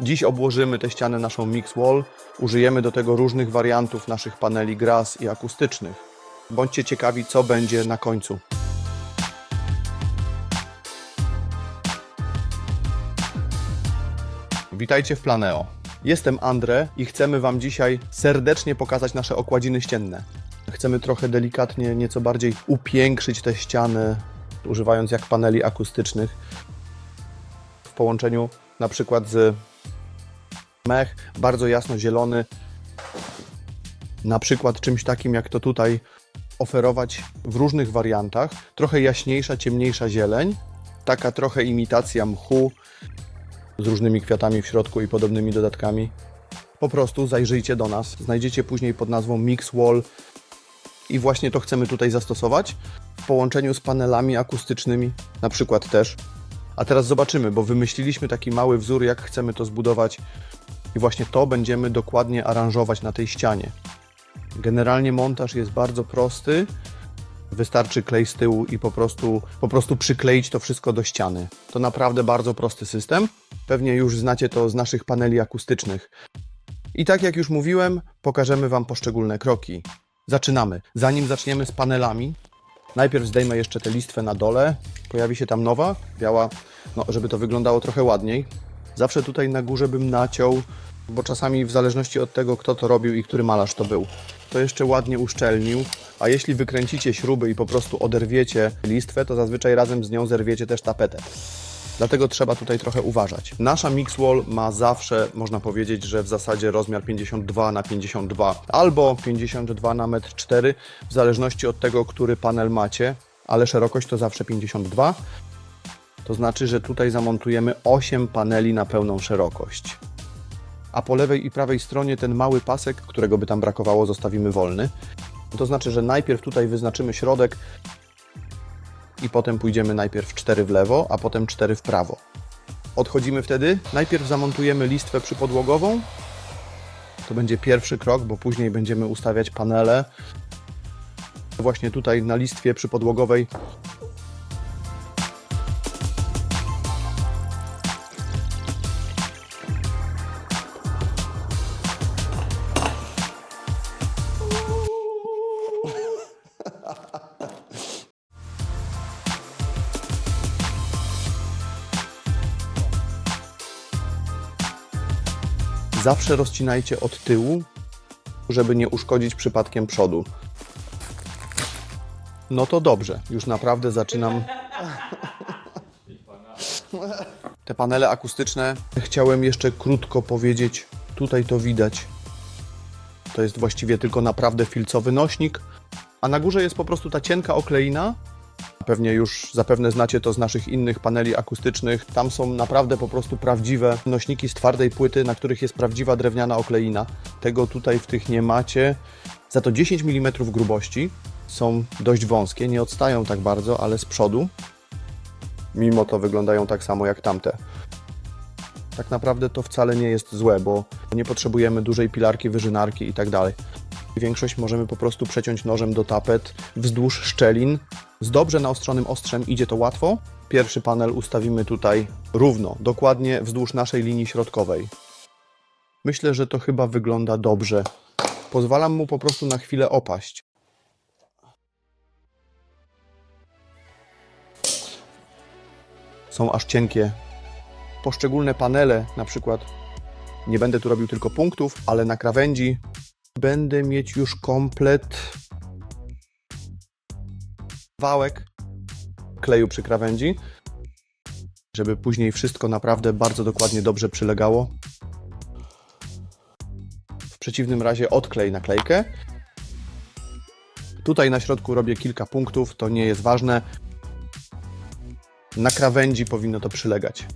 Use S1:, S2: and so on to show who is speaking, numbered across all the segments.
S1: Dziś obłożymy tę ścianę naszą mix wall. Użyjemy do tego różnych wariantów naszych paneli grass i akustycznych. Bądźcie ciekawi, co będzie na końcu. Witajcie w Planeo. Jestem Andre i chcemy Wam dzisiaj serdecznie pokazać nasze okładziny ścienne. Chcemy trochę delikatnie, nieco bardziej upiększyć te ściany, używając jak paneli akustycznych połączeniu na przykład z mech, bardzo jasno zielony, na przykład czymś takim jak to tutaj oferować w różnych wariantach, trochę jaśniejsza, ciemniejsza zieleń, taka trochę imitacja mchu z różnymi kwiatami w środku i podobnymi dodatkami. Po prostu zajrzyjcie do nas, znajdziecie później pod nazwą Mix Wall i właśnie to chcemy tutaj zastosować w połączeniu z panelami akustycznymi, na przykład też. A teraz zobaczymy, bo wymyśliliśmy taki mały wzór, jak chcemy to zbudować i właśnie to będziemy dokładnie aranżować na tej ścianie. Generalnie montaż jest bardzo prosty. Wystarczy klej z tyłu i po prostu, po prostu przykleić to wszystko do ściany. To naprawdę bardzo prosty system. Pewnie już znacie to z naszych paneli akustycznych. I tak jak już mówiłem, pokażemy Wam poszczególne kroki. Zaczynamy. Zanim zaczniemy z panelami, najpierw zdejmę jeszcze tę listwę na dole. Pojawi się tam nowa, biała, no, żeby to wyglądało trochę ładniej. Zawsze tutaj na górze bym naciął, bo czasami w zależności od tego, kto to robił i który malarz to był, to jeszcze ładnie uszczelnił. A jeśli wykręcicie śruby i po prostu oderwiecie listwę, to zazwyczaj razem z nią zerwiecie też tapetę. Dlatego trzeba tutaj trochę uważać. Nasza mix wall ma zawsze, można powiedzieć, że w zasadzie rozmiar 52 na 52 albo 52 na 1,4 m, w zależności od tego, który panel macie, ale szerokość to zawsze 52. To znaczy, że tutaj zamontujemy 8 paneli na pełną szerokość. A po lewej i prawej stronie ten mały pasek, którego by tam brakowało, zostawimy wolny. To znaczy, że najpierw tutaj wyznaczymy środek i potem pójdziemy najpierw 4 w lewo, a potem 4 w prawo. Odchodzimy wtedy. Najpierw zamontujemy listwę przypodłogową. To będzie pierwszy krok, bo później będziemy ustawiać panele. Właśnie tutaj na listwie przypodłogowej zawsze rozcinajcie od tyłu, żeby nie uszkodzić przypadkiem przodu. No to dobrze, już naprawdę zaczynam. Te panele akustyczne chciałem jeszcze krótko powiedzieć. Tutaj to widać. To jest właściwie tylko naprawdę filcowy nośnik, a na górze jest po prostu ta cienka okleina. Pewnie już zapewne znacie to z naszych innych paneli akustycznych. Tam są naprawdę po prostu prawdziwe nośniki z twardej płyty, na których jest prawdziwa drewniana okleina. Tego tutaj w tych nie macie. Za to 10 mm grubości. Są dość wąskie, nie odstają tak bardzo, ale z przodu. Mimo to wyglądają tak samo jak tamte. Tak naprawdę to wcale nie jest złe, bo nie potrzebujemy dużej pilarki, wyżynarki i tak. Większość możemy po prostu przeciąć nożem do tapet wzdłuż szczelin. Z dobrze naostrzonym ostrzem idzie to łatwo. Pierwszy panel ustawimy tutaj równo, dokładnie wzdłuż naszej linii środkowej. Myślę, że to chyba wygląda dobrze. Pozwalam mu po prostu na chwilę opaść. Są aż cienkie. Poszczególne panele, na przykład, nie będę tu robił tylko punktów, ale na krawędzi będę mieć już komplet wałek kleju przy krawędzi, żeby później wszystko naprawdę bardzo dokładnie dobrze przylegało. W przeciwnym razie odklej naklejkę. Tutaj na środku robię kilka punktów, to nie jest ważne. Na krawędzi powinno to przylegać.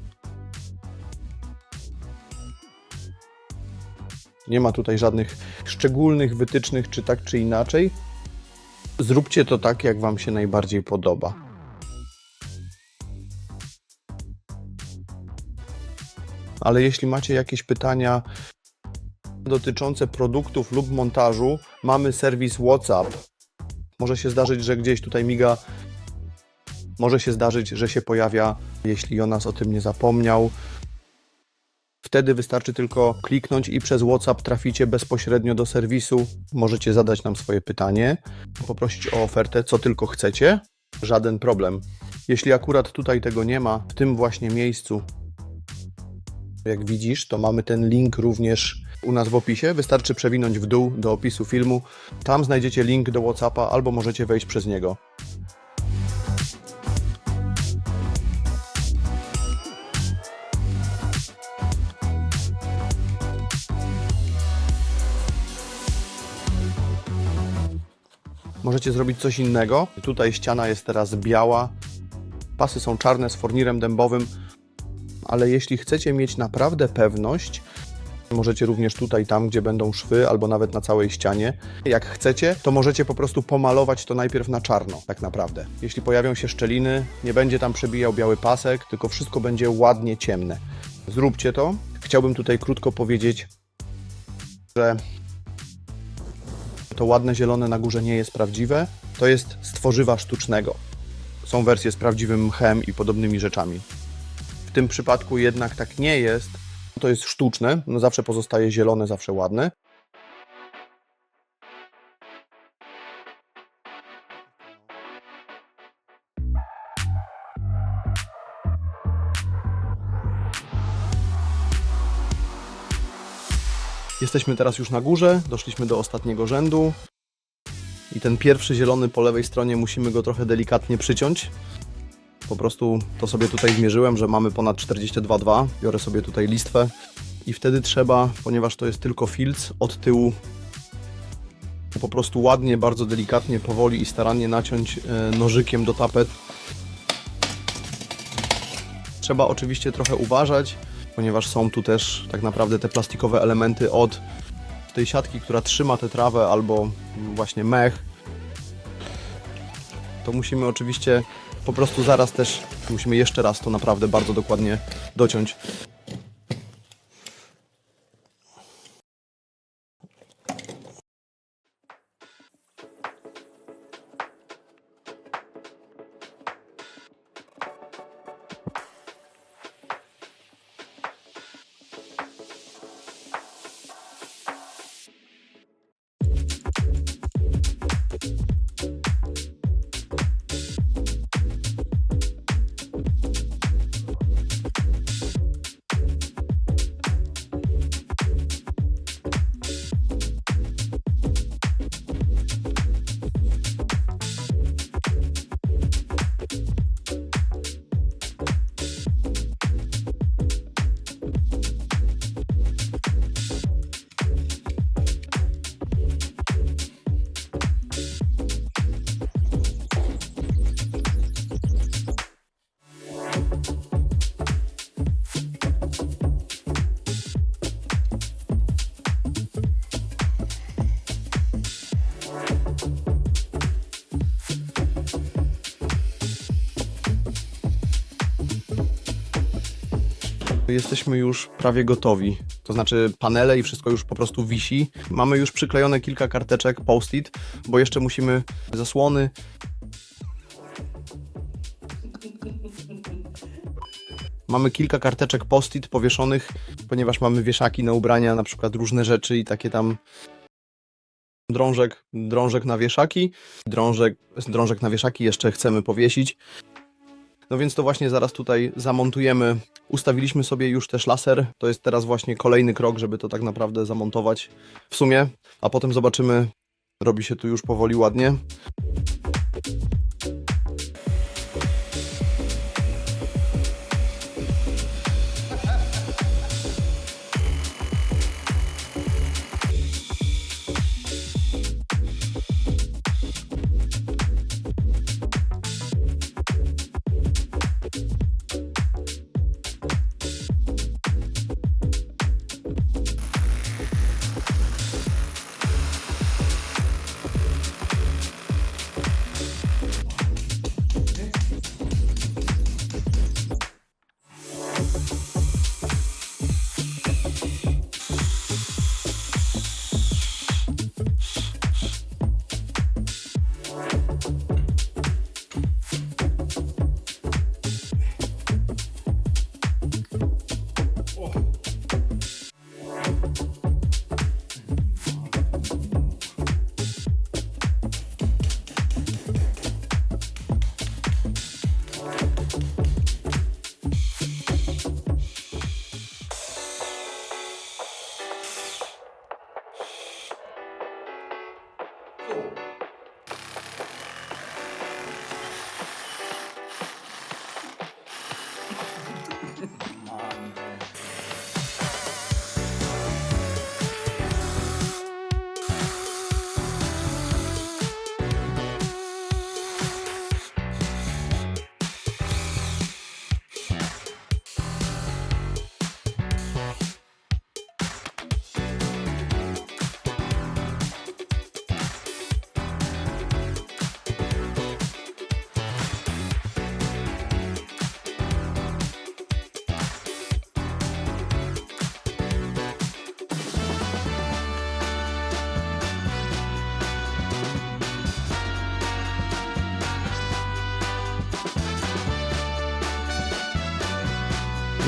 S1: Nie ma tutaj żadnych szczególnych wytycznych, czy tak, czy inaczej. Zróbcie to tak, jak Wam się najbardziej podoba. Ale jeśli macie jakieś pytania dotyczące produktów lub montażu, mamy serwis WhatsApp. Może się zdarzyć, że gdzieś tutaj miga. Może się zdarzyć, że się pojawia jeśli Jonas o tym nie zapomniał. Wtedy wystarczy tylko kliknąć i przez WhatsApp traficie bezpośrednio do serwisu. Możecie zadać nam swoje pytanie, poprosić o ofertę, co tylko chcecie. Żaden problem. Jeśli akurat tutaj tego nie ma, w tym właśnie miejscu, jak widzisz, to mamy ten link również u nas w opisie. Wystarczy przewinąć w dół do opisu filmu. Tam znajdziecie link do WhatsAppa albo możecie wejść przez niego. Możecie zrobić coś innego. Tutaj ściana jest teraz biała. Pasy są czarne z fornirem dębowym, ale jeśli chcecie mieć naprawdę pewność, możecie również tutaj, tam gdzie będą szwy, albo nawet na całej ścianie. Jak chcecie, to możecie po prostu pomalować to najpierw na czarno, tak naprawdę. Jeśli pojawią się szczeliny, nie będzie tam przebijał biały pasek, tylko wszystko będzie ładnie ciemne. Zróbcie to. Chciałbym tutaj krótko powiedzieć, że to ładne zielone na górze nie jest prawdziwe, to jest z tworzywa sztucznego. Są wersje z prawdziwym mchem i podobnymi rzeczami. W tym przypadku jednak tak nie jest. To jest sztuczne, no zawsze pozostaje zielone, zawsze ładne. Jesteśmy teraz już na górze, doszliśmy do ostatniego rzędu. I ten pierwszy zielony po lewej stronie musimy go trochę delikatnie przyciąć. Po prostu to sobie tutaj zmierzyłem, że mamy ponad 42,2. Biorę sobie tutaj listwę i wtedy trzeba, ponieważ to jest tylko filc, od tyłu po prostu ładnie, bardzo delikatnie, powoli i starannie naciąć e, nożykiem do tapet. Trzeba oczywiście trochę uważać, ponieważ są tu też tak naprawdę te plastikowe elementy od tej siatki, która trzyma tę trawę albo właśnie mech. To musimy oczywiście po prostu zaraz też musimy jeszcze raz to naprawdę bardzo dokładnie dociąć. Jesteśmy już prawie gotowi. To znaczy panele i wszystko już po prostu wisi. Mamy już przyklejone kilka karteczek post-it, bo jeszcze musimy zasłony. Mamy kilka karteczek post-it powieszonych, ponieważ mamy wieszaki na ubrania, na przykład różne rzeczy i takie tam drążek, drążek na wieszaki, drążek, drążek na wieszaki jeszcze chcemy powiesić. No więc to właśnie zaraz tutaj zamontujemy. Ustawiliśmy sobie już też laser. To jest teraz właśnie kolejny krok, żeby to tak naprawdę zamontować w sumie, a potem zobaczymy. Robi się tu już powoli ładnie.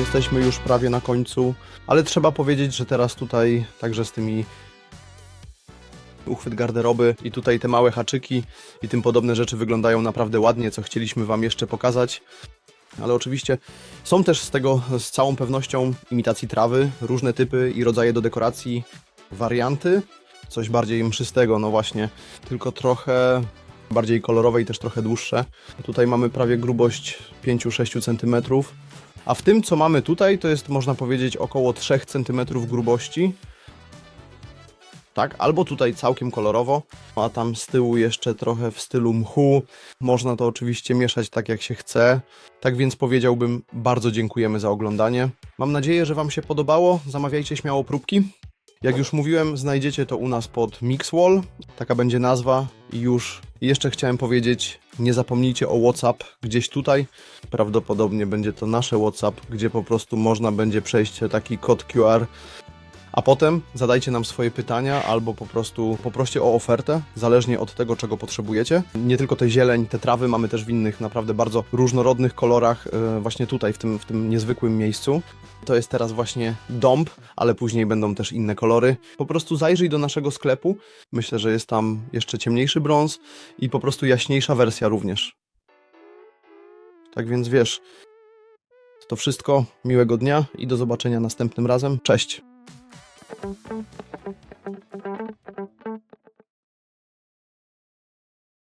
S1: Jesteśmy już prawie na końcu, ale trzeba powiedzieć, że teraz tutaj także z tymi uchwyt garderoby i tutaj te małe haczyki i tym podobne rzeczy wyglądają naprawdę ładnie, co chcieliśmy Wam jeszcze pokazać. Ale oczywiście są też z tego z całą pewnością imitacji trawy, różne typy i rodzaje do dekoracji, warianty, coś bardziej mszystego, no właśnie, tylko trochę bardziej kolorowe i też trochę dłuższe. Tutaj mamy prawie grubość 5-6 cm, a w tym co mamy tutaj to jest można powiedzieć około 3 cm grubości. Tak, albo tutaj całkiem kolorowo, a tam z tyłu jeszcze trochę w stylu mchu. Można to oczywiście mieszać tak jak się chce. Tak więc powiedziałbym bardzo dziękujemy za oglądanie. Mam nadzieję, że Wam się podobało. Zamawiajcie śmiało próbki. Jak już mówiłem, znajdziecie to u nas pod Mixwall. Taka będzie nazwa. I już jeszcze chciałem powiedzieć, nie zapomnijcie o WhatsApp gdzieś tutaj. Prawdopodobnie będzie to nasze WhatsApp, gdzie po prostu można będzie przejść taki kod QR a potem zadajcie nam swoje pytania albo po prostu poproście o ofertę, zależnie od tego, czego potrzebujecie. Nie tylko te zieleń, te trawy mamy też w innych naprawdę bardzo różnorodnych kolorach, e, właśnie tutaj, w tym, w tym niezwykłym miejscu. To jest teraz właśnie dąb, ale później będą też inne kolory. Po prostu zajrzyj do naszego sklepu. Myślę, że jest tam jeszcze ciemniejszy brąz i po prostu jaśniejsza wersja również. Tak więc wiesz, to wszystko. Miłego dnia i do zobaczenia następnym razem. Cześć! Thank you.